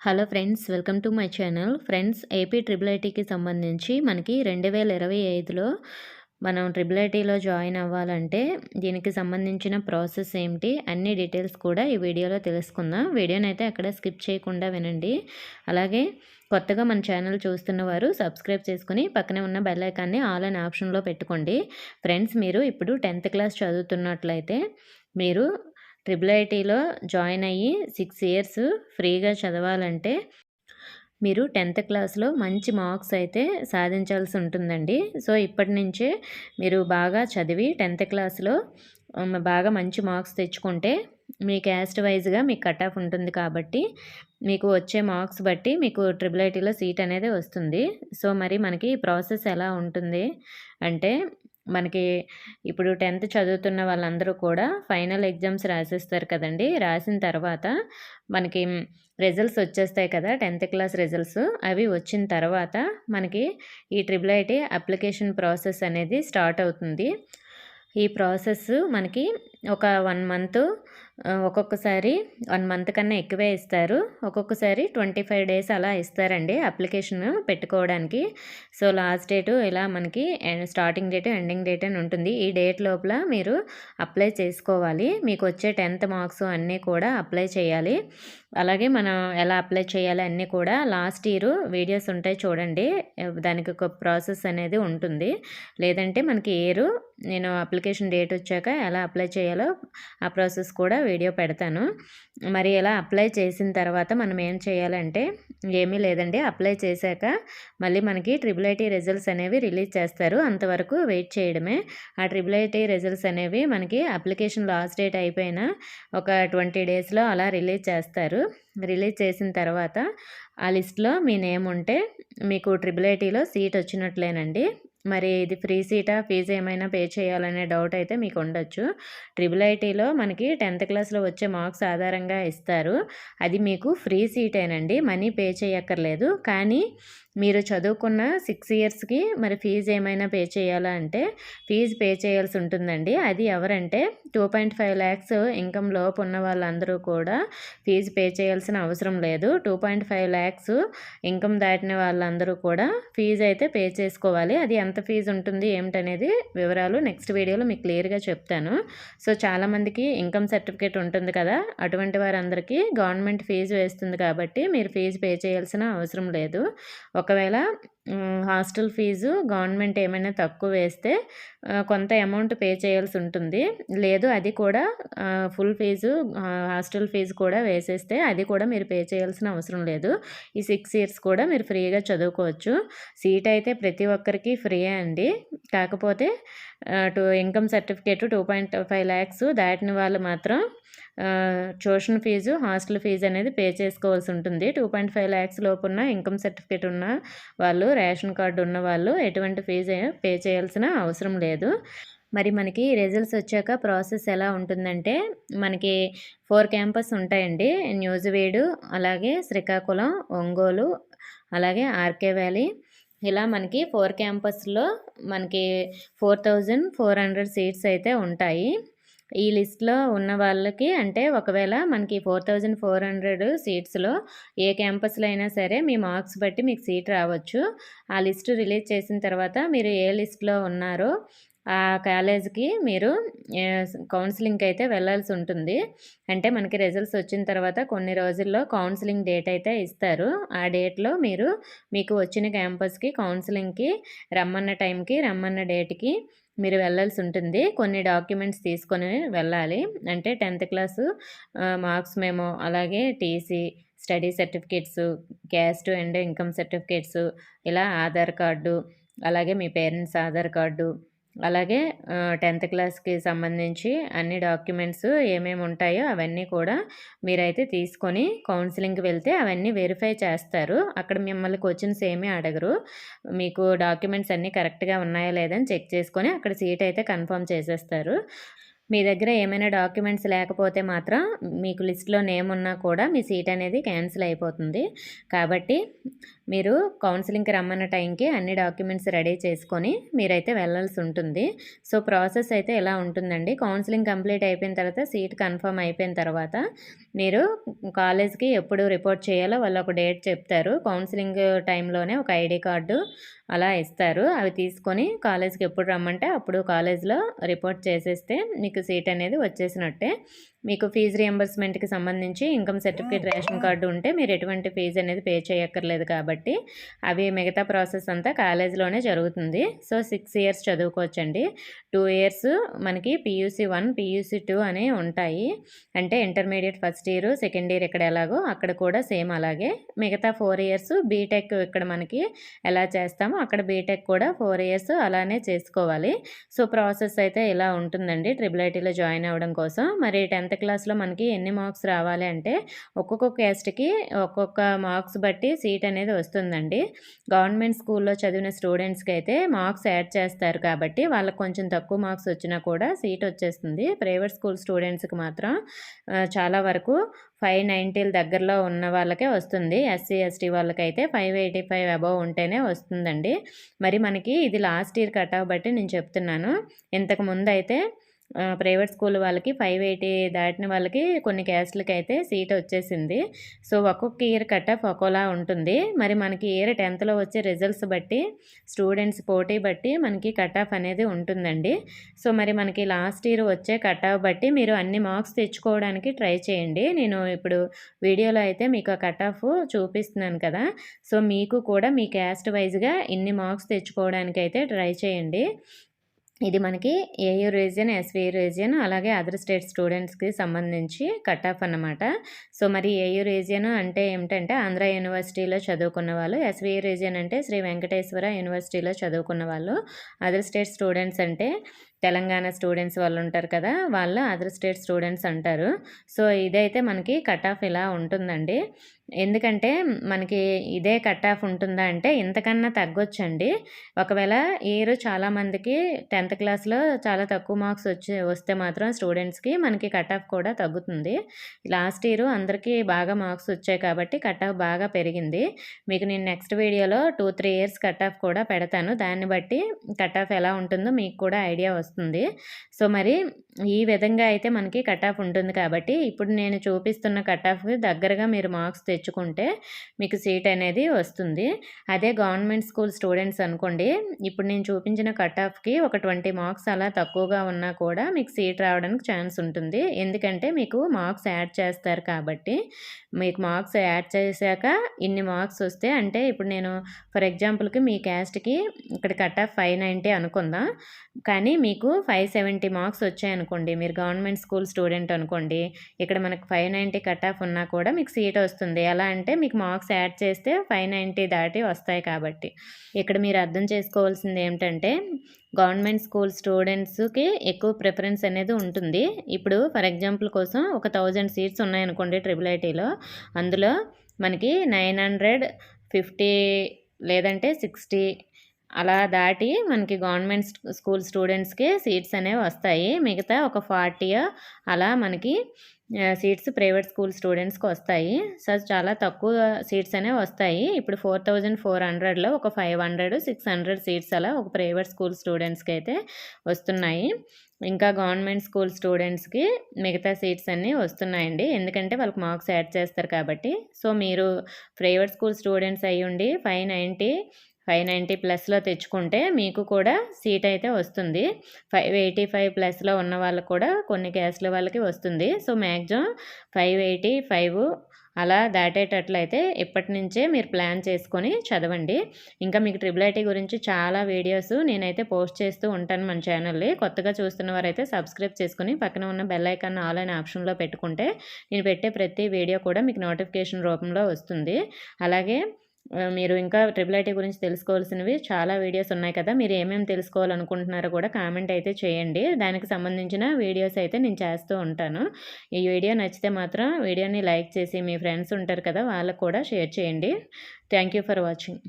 Hello friends welcome to my channel. Friends AP triple ఐటీకి సంబంధించి మనకి రెండు వేల ఇరవై ఐదులో మనం ట్రిపుల్ ఐటీలో జాయిన్ అవ్వాలంటే దీనికి సంబంధించిన ప్రాసెస్ ఏమిటి అన్ని డీటెయిల్స్ కూడా ఈ వీడియోలో తెలుసుకుందాం. వీడియోని అయితే అక్కడ స్కిప్ చేయకుండా వినండి. అలాగే కొత్తగా మన ఛానల్ చూస్తున్న వారు సబ్స్క్రైబ్ చేసుకుని పక్కనే ఉన్న బెల్ ఐకాన్ని ఆల్ అనే ఆప్షన్లో పెట్టుకోండి. ఫ్రెండ్స్ మీరు ఇప్పుడు టెన్త్ క్లాస్ చదువుతున్నట్లయితే మీరు ట్రిపుల్ ఐటీలో జాయిన్ అయ్యి సిక్స్ ఇయర్స్ ఫ్రీగా చదవాలంటే మీరు టెన్త్ క్లాస్లో మంచి మార్క్స్ అయితే సాధించాల్సి ఉంటుందండి. సో ఇప్పటి నుంచే మీరు బాగా చదివి టెన్త్ క్లాస్లో బాగా మంచి మార్క్స్ తెచ్చుకుంటే మీ క్యాస్ట్ వైజ్గా మీకు కట్ ఆఫ్ ఉంటుంది కాబట్టి మీకు వచ్చే మార్క్స్ బట్టి మీకు ట్రిపుల్ ఐటీలో సీట్ అనేది వస్తుంది. సో మరి మనకి ప్రాసెస్ ఎలా ఉంటుంది అంటే మనకి ఇప్పుడు టెన్త్ చదువుతున్న వాళ్ళందరూ కూడా ఫైనల్ ఎగ్జామ్స్ రాసేస్తారు కదండి. రాసిన తర్వాత మనకి రిజల్ట్స్ వచ్చేస్తాయి కదా టెన్త్ క్లాస్ రిజల్ట్స్ అవి వచ్చిన తర్వాత మనకి ఈ ట్రిపుల్ ఐటీ అప్లికేషన్ ప్రాసెస్ అనేది స్టార్ట్ అవుతుంది. ఈ ప్రాసెస్ మనకి ఒక వన్ మంత్ ఒక్కొక్కసారి వన్ మంత్ కన్నా ఎక్కువే ఇస్తారు. ఒక్కొక్కసారి ట్వంటీ ఫైవ్ డేస్ అలా ఇస్తారండి అప్లికేషన్ పెట్టుకోవడానికి. సో లాస్ట్ డేటు ఇలా మనకి స్టార్టింగ్ డేట్ ఎండింగ్ డేట్ అని ఉంటుంది. ఈ డేట్ లోపల మీరు అప్లై చేసుకోవాలి. మీకు వచ్చే టెన్త్ మార్క్స్ అన్నీ కూడా అప్లై చేయాలి. అలాగే మనం ఎలా అప్లై చేయాలి అన్నీ కూడా లాస్ట్ ఇయర్ వీడియోస్ ఉంటాయి చూడండి. దానికి ఒక ప్రాసెస్ అనేది ఉంటుంది. లేదంటే మనకి ఇయర్ నేను అప్లికేషన్ డేట్ వచ్చాక ఎలా అప్లై చేయాలి ఆ ప్రాసెస్ కూడా వీడియో పెడతాను. మరి ఇలా అప్లై చేసిన తర్వాత మనం ఏం చేయాలంటే ఏమీ లేదండి. అప్లై చేశాక మళ్ళీ మనకి ట్రిపుల్ ఐటీ రిజల్ట్స్ అనేవి రిలీజ్ చేస్తారు. అంతవరకు వెయిట్ చేయడమే. ఆ ట్రిపుల్ ఐటీ రిజల్ట్స్ అనేవి మనకి అప్లికేషన్ లాస్ట్ డేట్ అయిపోయిన ఒక ట్వంటీ డేస్లో అలా రిలీజ్ చేస్తారు. రిలీజ్ చేసిన తర్వాత ఆ లిస్ట్లో మీ నేమ్ ఉంటే మీకు ట్రిపుల్ ఐటీలో సీట్ వచ్చినట్లేనండి. మరి ఇది ఫ్రీ సీటా ఫీజు ఏమైనా పే చేయాలనే డౌట్ అయితే మీకు ఉండొచ్చు. ట్రిపుల్ ఐటీలో మనకి టెన్త్ క్లాస్లో వచ్చే మార్క్స్ ఆధారంగా ఇస్తారు. అది మీకు ఫ్రీ సీటేనండి. మనీ పే చేయక్కర్లేదు. కానీ మీరు చదువుకున్న సిక్స్ ఇయర్స్కి మరి ఫీజు ఏమైనా పే చేయాలా అంటే ఫీజు పే చేయాల్సి ఉంటుందండి. అది ఎవరంటే two point five lakhs income లోపు ఉన్న వాళ్ళందరూ కూడా ఫీజు పే చేయాల్సిన అవసరం లేదు. Two point five lakhs income దాటిన వాళ్ళందరూ కూడా ఫీజు అయితే పే చేసుకోవాలి. అది ఎంత ఫీజు ఉంటుంది ఏమిటనేది వివరాలు నెక్స్ట్ వీడియోలో మీకు క్లియర్గా చెప్తాను. సో చాలామందికి ఇన్కమ్ సర్టిఫికేట్ ఉంటుంది కదా అటువంటి వారందరికీ గవర్నమెంట్ ఫీజు వేస్తుంది కాబట్టి మీరు ఫీజు పే చేయాల్సిన అవసరం లేదు. ఒకవేళ హాస్టల్ ఫీజు గవర్నమెంట్ ఏమైనా తక్కువ వేస్తే కొంత అమౌంట్ పే చేయాల్సి ఉంటుంది. లేదు అది కూడా ఫుల్ ఫీజు హాస్టల్ ఫీజు కూడా వేసేస్తే అది కూడా మీరు పే చేయాల్సిన అవసరం లేదు. ఈ సిక్స్ ఇయర్స్ కూడా మీరు ఫ్రీగా చదువుకోవచ్చు. సీట్ అయితే ప్రతి ఒక్కరికి ఫ్రీ అండి. కాకపోతే two income certificate two point five lakhs దాటిన వాళ్ళు మాత్రం ట్యూషన్ ఫీజు హాస్టల్ ఫీజు అనేది పే చేసుకోవాల్సి ఉంటుంది. టూ పాయింట్ ఫైవ్ ల్యాక్స్ లోపు ఉన్న ఇన్కమ్ సర్టిఫికేట్ ఉన్న వాళ్ళు రేషన్ కార్డు ఉన్న వాళ్ళు ఎటువంటి ఫీజు పే చేయాల్సిన అవసరం లేదు. మరి మనకి రిజల్ట్స్ వచ్చాక ప్రాసెస్ ఎలా ఉంటుందంటే మనకి ఫోర్ క్యాంపస్ ఉంటాయండి. న్యూజివీడు అలాగే శ్రీకాకుళం ఒంగోలు అలాగే ఆర్కే వ్యాలీ. ఇలా మనకి ఫోర్ క్యాంపస్లో మనకి four thousand four hundred seats అయితే ఉంటాయి. ఈ లిస్ట్లో ఉన్న వాళ్ళకి అంటే ఒకవేళ మనకి ఫోర్ థౌజండ్ ఫోర్ హండ్రెడ్ సీట్స్లో ఏ క్యాంపస్లో అయినా సరే మీ మార్క్స్ బట్టి మీకు సీట్ రావచ్చు. ఆ లిస్టు రిలీజ్ చేసిన తర్వాత మీరు ఏ లిస్ట్లో ఉన్నారో ఆ కాలేజ్కి మీరు కౌన్సిలింగ్కి అయితే వెళ్ళాల్సి ఉంటుంది. అంటే మనకి రిజల్ట్స్ వచ్చిన తర్వాత కొన్ని రోజుల్లో కౌన్సిలింగ్ డేట్ అయితే ఇస్తారు. ఆ డేట్లో మీరు మీకు వచ్చిన క్యాంపస్కి కౌన్సిలింగ్కి రమ్మన్న టైంకి రమ్మన్న డేట్కి మీరు వెళ్ళాల్సి ఉంటుంది. కొన్ని డాక్యుమెంట్స్ తీసుకొని వెళ్ళాలి. అంటే టెన్త్ క్లాసు మార్క్స్ మేము అలాగే TC study certificates caste and income certificates ఇలా ఆధార్ కార్డు అలాగే మీ పేరెంట్స్ ఆధార్ కార్డు అలాగే టెన్త్ క్లాస్కి సంబంధించి అన్ని డాక్యుమెంట్స్ ఏమేమి ఉంటాయో అవన్నీ కూడా మీరైతే తీసుకొని కౌన్సిలింగ్కి వెళ్తే అవన్నీ వెరిఫై చేస్తారు. అక్కడ మిమ్మల్ని క్వశ్చన్స్ ఏమీ అడగరు. మీకు డాక్యుమెంట్స్ అన్నీ కరెక్ట్గా ఉన్నాయా లేదని చెక్ చేసుకొని అక్కడ సీట్ అయితే కన్ఫర్మ్ చేసేస్తారు. మీ దగ్గర ఏమైనా డాక్యుమెంట్స్ లేకపోతే మాత్రం మీకు లిస్ట్లో నేమ్ ఉన్నా కూడా మీ సీట్ అనేది క్యాన్సిల్ అయిపోతుంది. కాబట్టి మీరు కౌన్సిలింగ్కి రమ్మన్న టైంకి అన్ని డాక్యుమెంట్స్ రెడీ చేసుకొని మీరైతే వెళ్ళాల్సి ఉంటుంది. సో ప్రాసెస్ అయితే ఇలా ఉంటుందండి? కౌన్సిలింగ్ కంప్లీట్ అయిపోయిన తర్వాత సీట్ కన్ఫర్మ్ అయిపోయిన తర్వాత మీరు కాలేజ్కి ఎప్పుడు రిపోర్ట్ చేయాలో వాళ్ళు ఒక డేట్ చెప్తారు. కౌన్సిలింగ్ టైంలోనే ఒక ఐడి కార్డు అలా ఇస్తారు. అవి తీసుకొని కాలేజ్కి ఎప్పుడు రమ్మంటే అప్పుడు కాలేజ్లో రిపోర్ట్ చేసేస్తే మీకు సీట్ అనేది వచ్చేసినట్టే. మీకు ఫీజు రియంబర్స్మెంట్కి సంబంధించి ఇన్కమ్ సర్టిఫికేట్ రేషన్ కార్డు ఉంటే మీరు ఎటువంటి ఫీజు అనేది పే చేయక్కర్లేదు కాబట్టి అవి మిగతా ప్రాసెస్ అంతా కాలేజీలోనే జరుగుతుంది. సో సిక్స్ ఇయర్స్ చదువుకోవచ్చండి. టూ ఇయర్స్ మనకి పీయూసీ వన్ పీయూసీ టూ అని ఉంటాయి. అంటే intermediate first year second year ఇక్కడ ఎలాగో అక్కడ కూడా సేమ్ అలాగే. మిగతా ఫోర్ ఇయర్స్ బీటెక్ ఇక్కడ మనకి ఎలా చేస్తామో అక్కడ బీటెక్ కూడా ఫోర్ ఇయర్స్ అలానే చేసుకోవాలి. సో ప్రాసెస్ అయితే ఇలా ఉంటుందండి. ట్రిపుల్ ఐటీలో జాయిన్ అవ్వడం కోసం. మరి టెన్త్ క్లాస్లో మనకి ఎన్ని మార్క్స్ రావాలి అంటే ఒక్కొక్క క్యాస్ట్కి ఒక్కొక్క మార్క్స్ బట్టి సీట్ అనేది వస్తుందండి. గవర్నమెంట్ స్కూల్లో చదివిన స్టూడెంట్స్కి అయితే మార్క్స్ యాడ్ చేస్తారు కాబట్టి వాళ్ళకి కొంచెం తక్కువ మార్క్స్ వచ్చినా కూడా సీట్ వచ్చేస్తుంది. ప్రైవేట్ స్కూల్ స్టూడెంట్స్కి మాత్రం చాలా వరకు ఫైవ్ నైంటీల దగ్గరలో ఉన్న వాళ్ళకే వస్తుంది. ఎస్సీ ఎస్టీ వాళ్ళకైతే ఫైవ్ ఎయిటీ ఫైవ్ అబవ్ ఉంటేనే వస్తుందండి. మరి మనకి ఇది లాస్ట్ ఇయర్ కట్ ఆఫ్ బట్టి నేను చెప్తున్నాను. ఇంతకు ముందు అయితే ప్రైవేట్ స్కూల్ వాళ్ళకి ఫైవ్ ఎయిటీ దాటిన వాళ్ళకి కొన్ని క్యాస్ట్లకి అయితే సీట్ వచ్చేసింది. సో ఒక్కొక్క ఇయర్ కట్ ఆఫ్ ఒక్కోలా ఉంటుంది. మరి మనకి ఇయర్ టెన్త్లో వచ్చే రిజల్ట్స్ బట్టి స్టూడెంట్స్ పోటీ బట్టి మనకి కట్ ఆఫ్ అనేది ఉంటుందండి. సో మరి మనకి లాస్ట్ ఇయర్ వచ్చే కట్ ఆఫ్ బట్టి మీరు అన్ని మార్క్స్ తెచ్చుకోవడానికి ట్రై చేయండి. నేను ఇప్పుడు వీడియోలో అయితే మీకు ఆ కట్ ఆఫ్ చూపిస్తున్నాను కదా. సో మీకు కూడా మీ క్యాస్ట్ వైజ్గా ఇన్ని మార్క్స్ తెచ్చుకోవడానికి అయితే ట్రై చేయండి. ఇది మనకి ఏయూ రీజియన్ ఎస్వీ రీజియన్ అలాగే అదర్ స్టేట్ స్టూడెంట్స్కి సంబంధించి కట్ ఆఫ్ అనమాట సో మరి ఏయూ రీజియన్ అంటే ఏమిటంటే ఆంధ్ర యూనివర్సిటీలో చదువుకున్న వాళ్ళు ఎస్వీ రీజియన్ అంటే శ్రీ వెంకటేశ్వర యూనివర్సిటీలో చదువుకున్న వాళ్ళు అదర్ స్టేట్ స్టూడెంట్స్ అంటే తెలంగాణ స్టూడెంట్స్ వాళ్ళు ఉంటారు కదా వాళ్ళు అదర్ స్టేట్ స్టూడెంట్స్ అంటారు. సో ఇదైతే మనకి కట్ ఆఫ్ ఇలా ఉంటుందండి. ఎందుకంటే మనకి ఇదే కట్ ఆఫ్ ఉంటుందా అంటే ఇంతకన్నా తగ్గొచ్చండి. ఒకవేళ ఇయర్ చాలామందికి టెన్త్ క్లాస్లో చాలా తక్కువ మార్క్స్ వచ్చి వస్తే మాత్రం స్టూడెంట్స్కి మనకి కట్ ఆఫ్ కూడా తగ్గుతుంది. లాస్ట్ ఇయర్ అందరికీ బాగా మార్క్స్ వచ్చాయి కాబట్టి కట్ ఆఫ్ బాగా పెరిగింది. మీకు నేను నెక్స్ట్ వీడియోలో two three years cut off కూడా పెడతాను. దాన్ని బట్టి కట్ ఆఫ్ ఎలా ఉంటుందో మీకు కూడా ఐడియా వస్తుంది. వస్తుంది. సో మరి ఈ విధంగా అయితే మనకి కట్ ఆఫ్ ఉంటుంది కాబట్టి ఇప్పుడు నేను చూపిస్తున్న కట్ ఆఫ్కి దగ్గరగా మీరు మార్క్స్ తెచ్చుకుంటే మీకు సీట్ అనేది వస్తుంది. అదే గవర్నమెంట్ స్కూల్ స్టూడెంట్స్ అనుకోండి ఇప్పుడు నేను చూపించిన కట్ ఆఫ్కి ఒక ట్వంటీ మార్క్స్ అలా తక్కువగా ఉన్నా కూడా మీకు సీట్ రావడానికి ఛాన్స్ ఉంటుంది. ఎందుకంటే మీకు మార్క్స్ యాడ్ చేస్తారు కాబట్టి మీకు మార్క్స్ యాడ్ చేశాక ఇన్ని మార్క్స్ వస్తే అంటే ఇప్పుడు నేను ఫర్ ఎగ్జాంపుల్కి మీ క్యాస్ట్కి ఇక్కడ కట్ ఆఫ్ ఫైవ్ నైంటీ అనుకుందాం. కానీ మీకు ఫైవ్ సెవెంటీ మార్క్స్ వచ్చాయనుకోండి మీరు గవర్నమెంట్ స్కూల్ స్టూడెంట్ అనుకోండి ఇక్కడ మనకు ఫైవ్ నైంటీ కట్ ఆఫ్ ఉన్నా కూడా మీకు సీట్ వస్తుంది. ఎలా అంటే మీకు మార్క్స్ యాడ్ చేస్తే ఫైవ్ నైంటీ దాటి వస్తాయి కాబట్టి. ఇక్కడ మీరు అర్థం చేసుకోవాల్సింది ఏమిటంటే గవర్నమెంట్ స్కూల్ స్టూడెంట్స్కి ఎక్కువ ప్రిఫరెన్స్ అనేది ఉంటుంది. ఇప్పుడు ఫర్ ఎగ్జాంపుల్ కోసం ఒక థౌజండ్ సీట్స్ ఉన్నాయనుకోండి ట్రిపుల్ ఐటీలో అందులో మనకి నైన్ హండ్రెడ్ ఫిఫ్టీ లేదంటే సిక్స్టీ అలా దాటి మనకి గవర్నమెంట్ స్కూల్ స్టూడెంట్స్కి సీట్స్ అనేవి వస్తాయి. మిగతా ఒక ఫార్టీ అలా మనకి సీట్స్ ప్రైవేట్ స్కూల్ స్టూడెంట్స్కి వస్తాయి. సో చాలా తక్కువ సీట్స్ అనేవి వస్తాయి. ఇప్పుడు ఫోర్ థౌజండ్ ఫోర్ హండ్రెడ్లో ఒక five hundred six hundred seats అలా ఒక ప్రైవేట్ స్కూల్ స్టూడెంట్స్కి అయితే వస్తున్నాయి. ఇంకా గవర్నమెంట్ స్కూల్ స్టూడెంట్స్కి మిగతా సీట్స్ అన్నీ వస్తున్నాయండి. ఎందుకంటే వాళ్ళకి మార్క్స్ యాడ్ చేస్తారు కాబట్టి. సో మీరు ప్రైవేట్ స్కూల్ స్టూడెంట్స్ అయ్యుండి ఫైవ్ నైంటీ ఫైవ్ నైంటీ ప్లస్లో తెచ్చుకుంటే మీకు కూడా సీట్ అయితే వస్తుంది. ఫైవ్ ఎయిటీ ఫైవ్ ప్లస్లో ఉన్న వాళ్ళకు కూడా కొన్ని క్యాస్ల వాళ్ళకి వస్తుంది. So maximum five eighty five అలా దాటేటట్లయితే ఇప్పటి నుంచే మీరు ప్లాన్ చేసుకొని చదవండి. ఇంకా మీకు ట్రిపుల్ ఐటీ గురించి చాలా వీడియోస్ నేనైతే పోస్ట్ చేస్తూ ఉంటాను మన ఛానల్ని. కొత్తగా చూస్తున్న వారైతే సబ్స్క్రైబ్ చేసుకుని పక్కన ఉన్న బెల్ ఐకాన్ ఆల్ అనే ఆప్షన్లో పెట్టుకుంటే నేను పెట్టే ప్రతి వీడియో కూడా మీకు నోటిఫికేషన్ రూపంలో వస్తుంది. అలాగే మీరు ఇంకా ట్రిపుల్ ఐటీ గురించి తెలుసుకోవాల్సినవి చాలా వీడియోస్ ఉన్నాయి కదా మీరు ఏమేమి తెలుసుకోవాలనుకుంటున్నారో కూడా కామెంట్ అయితే చేయండి. దానికి సంబంధించిన వీడియోస్ అయితే నేను చేస్తూ ఉంటాను. ఈ వీడియో నచ్చితే మాత్రం వీడియోని లైక్ చేసి మీ ఫ్రెండ్స్ ఉంటారు కదా వాళ్ళకు కూడా షేర్ చేయండి. Thank for watching.